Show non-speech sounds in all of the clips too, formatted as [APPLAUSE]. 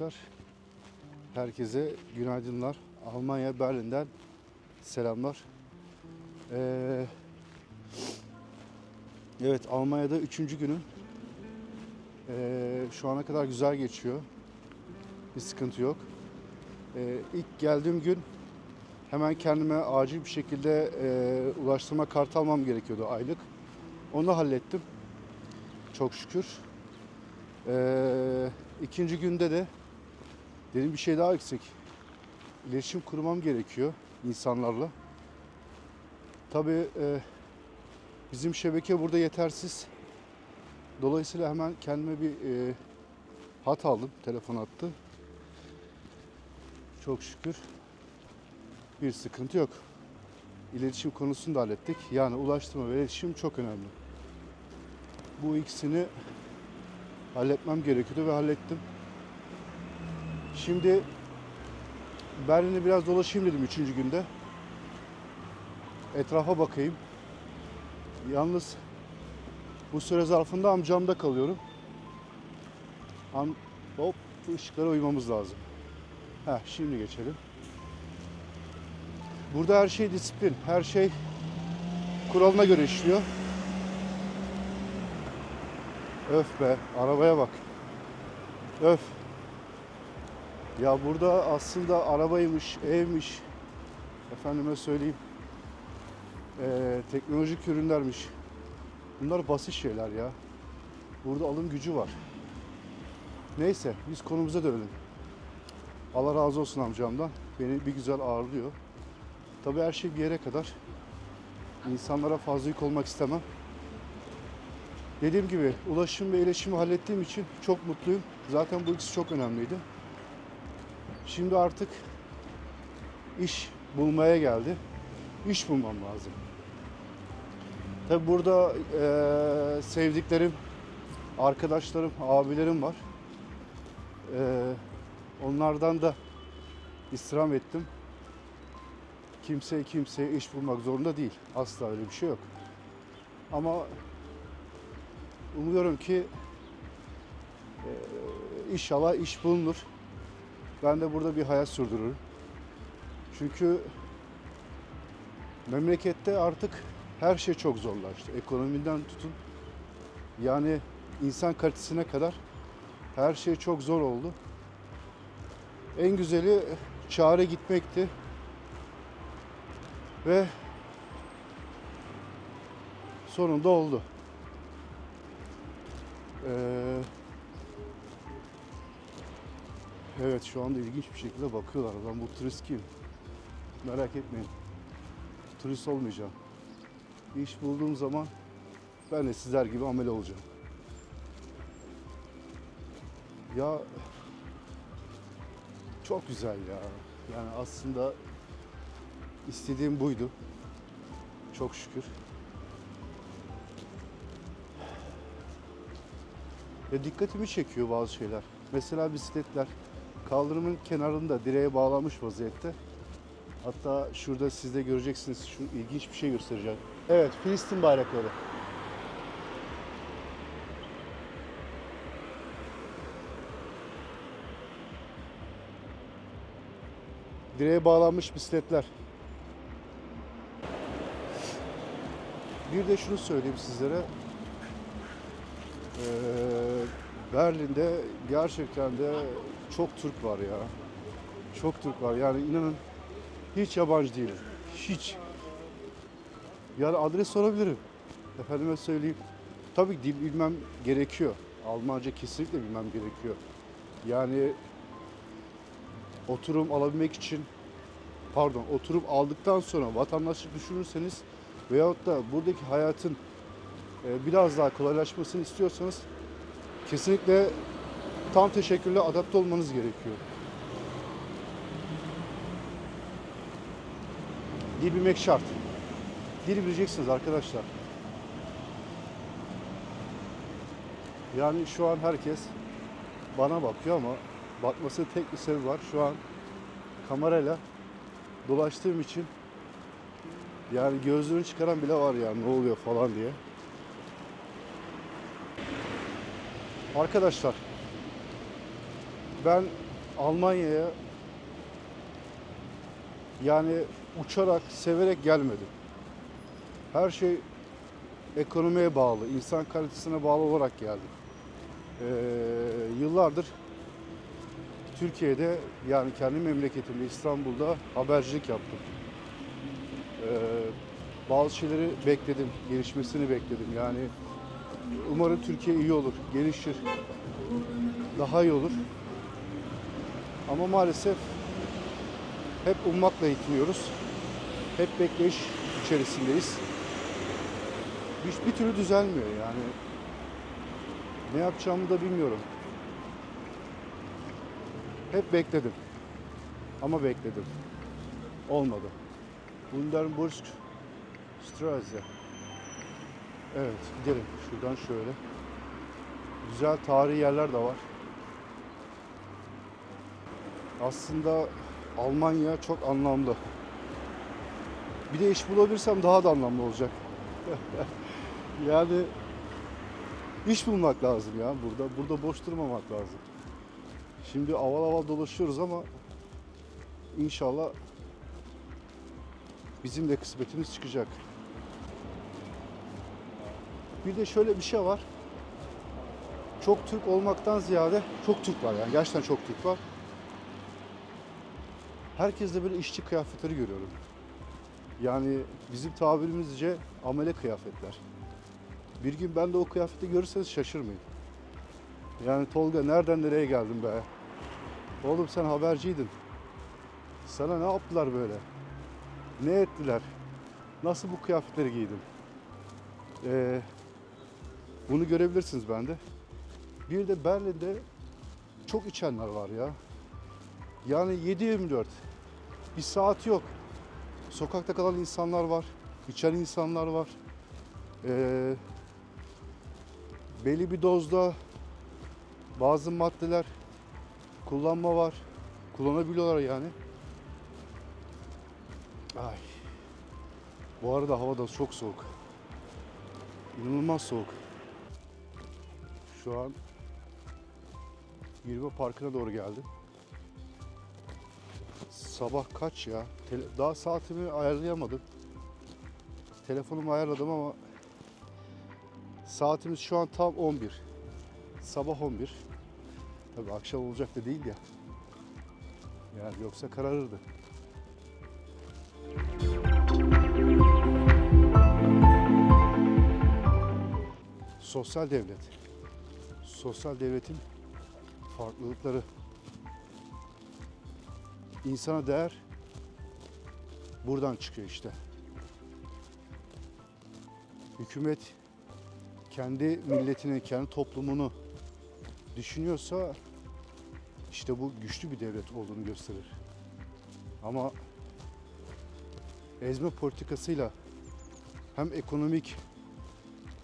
Arkadaşlar, herkese günaydınlar. Almanya Berlin'den selamlar. Ee, evet Almanya'da üçüncü günüm. Ee, şu ana kadar güzel geçiyor. Bir sıkıntı yok. Ee, ilk geldiğim gün hemen kendime acil bir şekilde e, ulaştırma kartı almam gerekiyordu aylık. Onu hallettim. Çok şükür. Ee, ikinci günde de dedim bir şey daha eksik. İletişim kurmam gerekiyor insanlarla. Tabii e, bizim şebeke burada yetersiz. Dolayısıyla hemen kendime bir e, hat aldım, telefon attı. Çok şükür bir sıkıntı yok. İletişim konusunu da hallettik. Yani ulaştırma ve iletişim çok önemli. Bu ikisini halletmem gerekiyordu ve hallettim. Şimdi Berlin'e biraz dolaşayım dedim üçüncü günde. Etrafa bakayım. Yalnız bu süre zarfında amcamda kalıyorum. Am hop bu ışıklara uymamız lazım. Heh, şimdi geçelim. Burada her şey disiplin, her şey kuralına göre işliyor. Öf be, arabaya bak. Öf. Ya burada aslında arabaymış, evmiş, efendime söyleyeyim, eee, teknolojik ürünlermiş. Bunlar basit şeyler ya. Burada alım gücü var. Neyse, biz konumuza dönelim. Allah razı olsun amcamdan. Beni bir güzel ağırlıyor. Tabii her şey bir yere kadar. İnsanlara fazla yük olmak istemem. Dediğim gibi ulaşım ve iletişimi hallettiğim için çok mutluyum. Zaten bu ikisi çok önemliydi. Şimdi artık iş bulmaya geldi. İş bulmam lazım. Tabi burada eee, sevdiklerim, arkadaşlarım, abilerim var. Eee, onlardan da istirham ettim. Kimse kimseye iş bulmak zorunda değil. Asla öyle bir şey yok. Ama Umuyorum ki eee, inşallah iş bulunur. Ben de burada bir hayat sürdürürüm. Çünkü memlekette artık her şey çok zorlaştı. Ekonomiden tutun yani insan kalitesine kadar her şey çok zor oldu. En güzeli çare gitmekti. Ve sonunda oldu. Ee, evet şu anda ilginç bir şekilde bakıyorlar. Ben bu turist kim? Merak etmeyin. turist olmayacağım. İş bulduğum zaman ben de sizler gibi amele olacağım. Ya çok güzel ya. Yani aslında istediğim buydu. Çok şükür. Ya dikkatimi çekiyor bazı şeyler. Mesela bisikletler kaldırımın kenarında direğe bağlanmış vaziyette. Hatta şurada siz de göreceksiniz şu ilginç bir şey göstereceğim. Evet Filistin bayrakları. Direğe bağlanmış bisikletler. Bir de şunu söyleyeyim sizlere. Ee, Berlin'de gerçekten de çok Türk var ya. Çok Türk var. Yani inanın hiç yabancı değilim. Hiç. Yani adres sorabilirim. Efendime söyleyeyim. Tabii dil bilmem gerekiyor. Almanca kesinlikle bilmem gerekiyor. Yani oturum alabilmek için pardon oturum aldıktan sonra vatandaşlık düşünürseniz veyahut da buradaki hayatın e, biraz daha kolaylaşmasını istiyorsanız kesinlikle tam teşekkürle adapte olmanız gerekiyor. Dil bilmek şart. Dil bileceksiniz arkadaşlar. Yani şu an herkes bana bakıyor ama bakması tek bir sebebi var. Şu an kamerayla dolaştığım için yani gözlüğünü çıkaran bile var ya ne oluyor falan diye. Arkadaşlar ben Almanya'ya yani uçarak, severek gelmedim. Her şey ekonomiye bağlı, insan kalitesine bağlı olarak geldim. Ee, yıllardır Türkiye'de yani kendi memleketimde İstanbul'da habercilik yaptım. Ee, bazı şeyleri bekledim, gelişmesini bekledim. Yani umarım Türkiye iyi olur, gelişir, daha iyi olur. Ama maalesef hep ummakla yetiniyoruz. Hep bekleyiş içerisindeyiz. Hiç bir türlü düzelmiyor yani. Ne yapacağımı da bilmiyorum. Hep bekledim. Ama bekledim. Olmadı. Bundan Straße. Evet gidelim. Şuradan şöyle. Güzel tarihi yerler de var. Aslında Almanya çok anlamlı. Bir de iş bulabilirsem daha da anlamlı olacak. [LAUGHS] yani iş bulmak lazım ya burada. Burada boş durmamak lazım. Şimdi aval aval dolaşıyoruz ama inşallah bizim de kısmetimiz çıkacak. Bir de şöyle bir şey var. Çok Türk olmaktan ziyade çok Türk var yani gerçekten çok Türk var. Herkeste böyle işçi kıyafetleri görüyorum. Yani bizim tabirimizce amele kıyafetler. Bir gün ben de o kıyafeti görürseniz şaşırmayın. Yani Tolga nereden nereye geldin be? Oğlum sen haberciydin. Sana ne yaptılar böyle? Ne ettiler? Nasıl bu kıyafetleri giydin? Ee, bunu görebilirsiniz bende. Bir de Berlin'de çok içenler var ya. Yani 7-24. Bir saat yok. Sokakta kalan insanlar var. içen insanlar var. Ee, belli bir dozda bazı maddeler kullanma var. Kullanabiliyorlar yani. Ay. Bu arada hava da çok soğuk. İnanılmaz soğuk. Şu an Yürüme Parkı'na doğru geldim. Sabah kaç ya? Tele- daha saatimi ayarlayamadım. Telefonumu ayarladım ama saatimiz şu an tam 11. Sabah 11. Tabii akşam olacak da değil ya. Yani yoksa kararırdı. Sosyal devlet. Sosyal devletin farklılıkları. İnsana değer buradan çıkıyor işte. hükümet kendi milletini, kendi toplumunu düşünüyorsa işte bu güçlü bir devlet olduğunu gösterir. Ama ezme politikasıyla hem ekonomik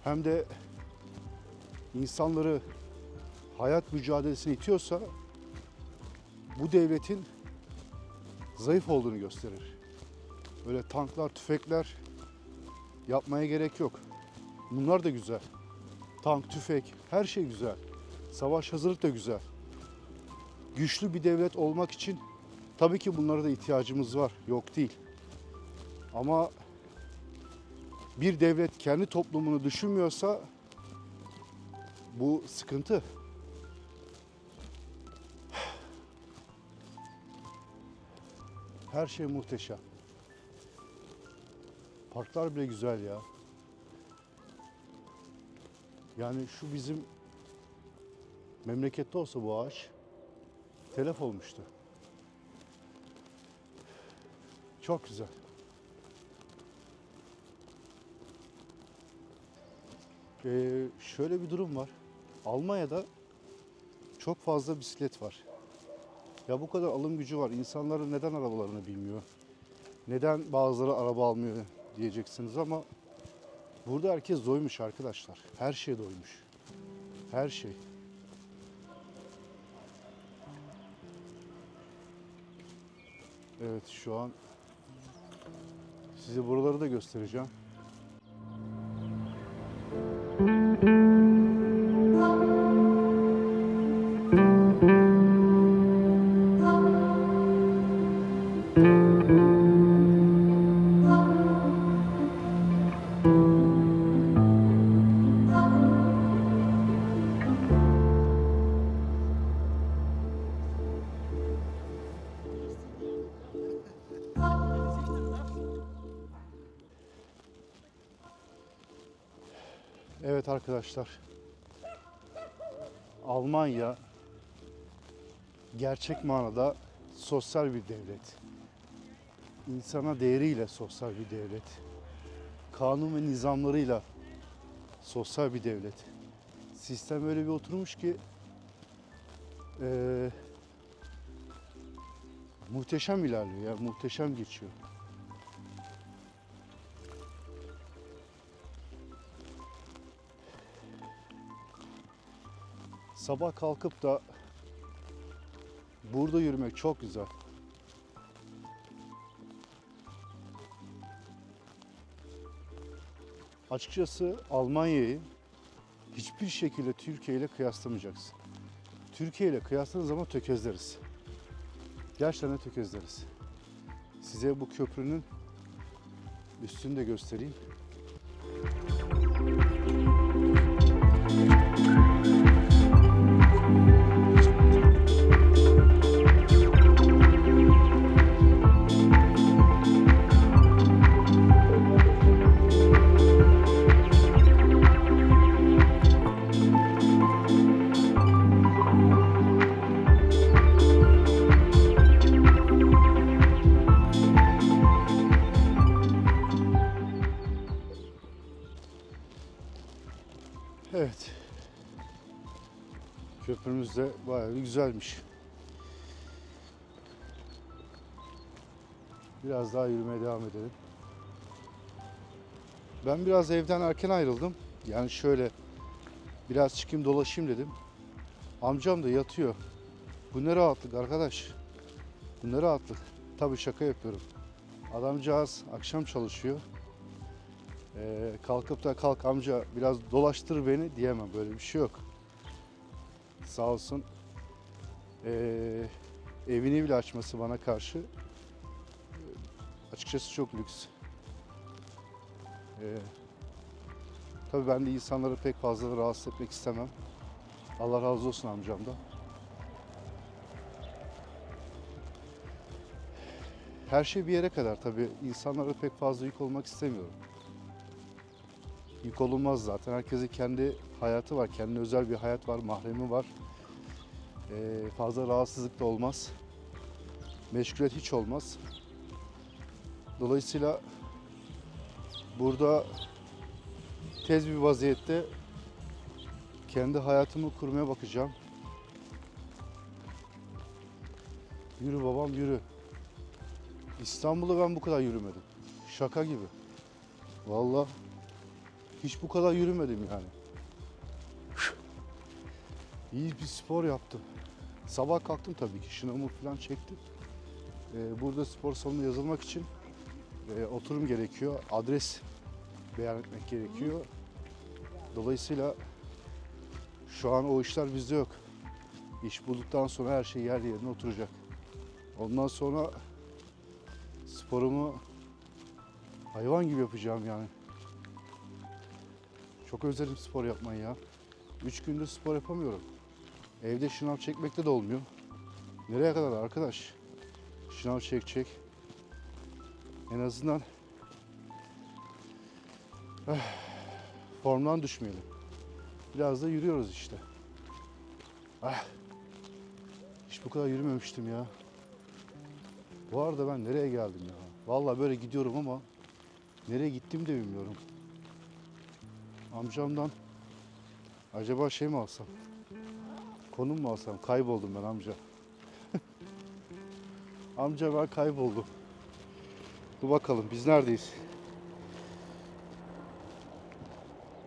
hem de insanları hayat mücadelesine itiyorsa bu devletin zayıf olduğunu gösterir. Öyle tanklar, tüfekler yapmaya gerek yok. Bunlar da güzel. Tank, tüfek, her şey güzel. Savaş hazırlık da güzel. Güçlü bir devlet olmak için tabii ki bunlara da ihtiyacımız var. Yok değil. Ama bir devlet kendi toplumunu düşünmüyorsa bu sıkıntı. Her şey muhteşem. Parklar bile güzel ya. Yani şu bizim memlekette olsa bu ağaç telef olmuştu. Çok güzel. Ee, şöyle bir durum var. Almanya'da çok fazla bisiklet var. Ya bu kadar alım gücü var. İnsanların neden arabalarını bilmiyor? Neden bazıları araba almıyor diyeceksiniz ama burada herkes doymuş arkadaşlar. Her şey doymuş. Her şey. Evet şu an size buraları da göstereceğim. Evet arkadaşlar. Almanya gerçek manada sosyal bir devlet. İnsana değeriyle sosyal bir devlet. Kanun ve nizamlarıyla sosyal bir devlet. Sistem öyle bir oturmuş ki eee, muhteşem ilerliyor ya muhteşem geçiyor. Sabah kalkıp da burada yürümek çok güzel. Açıkçası Almanya'yı hiçbir şekilde Türkiye ile kıyaslamayacaksın. Türkiye ile kıyasladığın zaman tökezleriz. Gerçekten tökezleriz. Size bu köprünün üstünü de göstereyim. Güzelmiş. Biraz daha yürümeye devam edelim. Ben biraz evden erken ayrıldım. Yani şöyle biraz çıkayım dolaşayım dedim. Amcam da yatıyor. Bu ne rahatlık arkadaş. Bu ne rahatlık. Tabii şaka yapıyorum. Adamcağız akşam çalışıyor. Ee, kalkıp da kalk amca biraz dolaştır beni diyemem. Böyle bir şey yok. Sağ olsun. Ee, evini bile açması bana karşı. Ee, açıkçası çok lüks. Ee, tabii ben de insanları pek fazla rahatsız etmek istemem. Allah razı olsun amcamdan. Her şey bir yere kadar tabii. İnsanlara pek fazla yük olmak istemiyorum. Yük olunmaz zaten. Herkesin kendi hayatı var. Kendine özel bir hayat var, mahremi var. Ee, fazla rahatsızlık da olmaz. Meşguliyet hiç olmaz. Dolayısıyla burada tez bir vaziyette kendi hayatımı kurmaya bakacağım. Yürü babam yürü. İstanbul'u ben bu kadar yürümedim. Şaka gibi. Vallahi hiç bu kadar yürümedim yani. İyi bir spor yaptım. Sabah kalktım tabii ki şınavımı falan çektim. Ee, burada spor salonuna yazılmak için e, oturum gerekiyor. Adres beyan etmek gerekiyor. Dolayısıyla şu an o işler bizde yok. İş bulduktan sonra her şey yer yerine oturacak. Ondan sonra sporumu hayvan gibi yapacağım yani. Çok özledim spor yapmayı ya. Üç gündür spor yapamıyorum. Evde şınav çekmekte de olmuyor. Nereye kadar arkadaş? Şınav çekecek. En azından eh, formdan düşmeyelim. Biraz da yürüyoruz işte. Ah, hiç bu kadar yürümemiştim ya. Bu arada ben nereye geldim ya? Vallahi böyle gidiyorum ama nereye gittim de bilmiyorum. Amcamdan acaba şey mi alsam? Konum mu alsam? Kayboldum ben amca. [LAUGHS] amca ben kayboldum. Dur bakalım biz neredeyiz?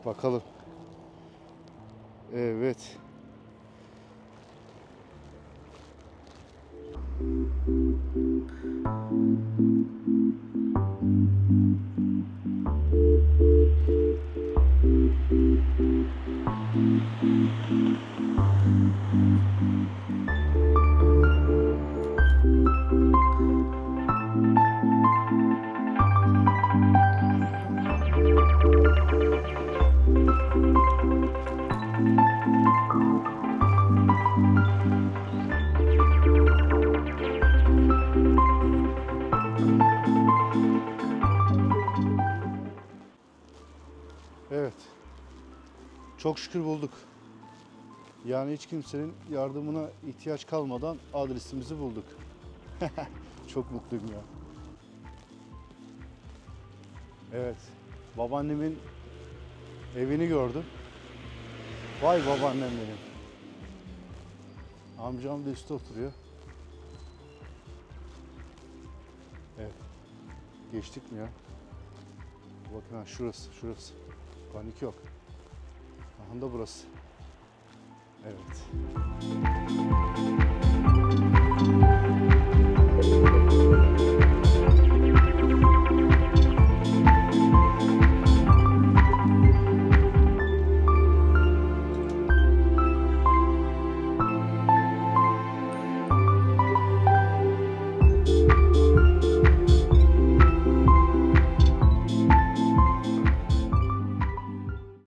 Bakalım. Evet. Evet. Thank you. Çok şükür bulduk. Yani hiç kimsenin yardımına ihtiyaç kalmadan adresimizi bulduk. [LAUGHS] Çok mutluyum ya. Evet. Babaannemin evini gördüm. Vay babaannem benim. Amcam da üstte oturuyor. Evet. Geçtik mi ya? Bakın ha şurası, şurası. Panik yok. Aha da burası. Evet.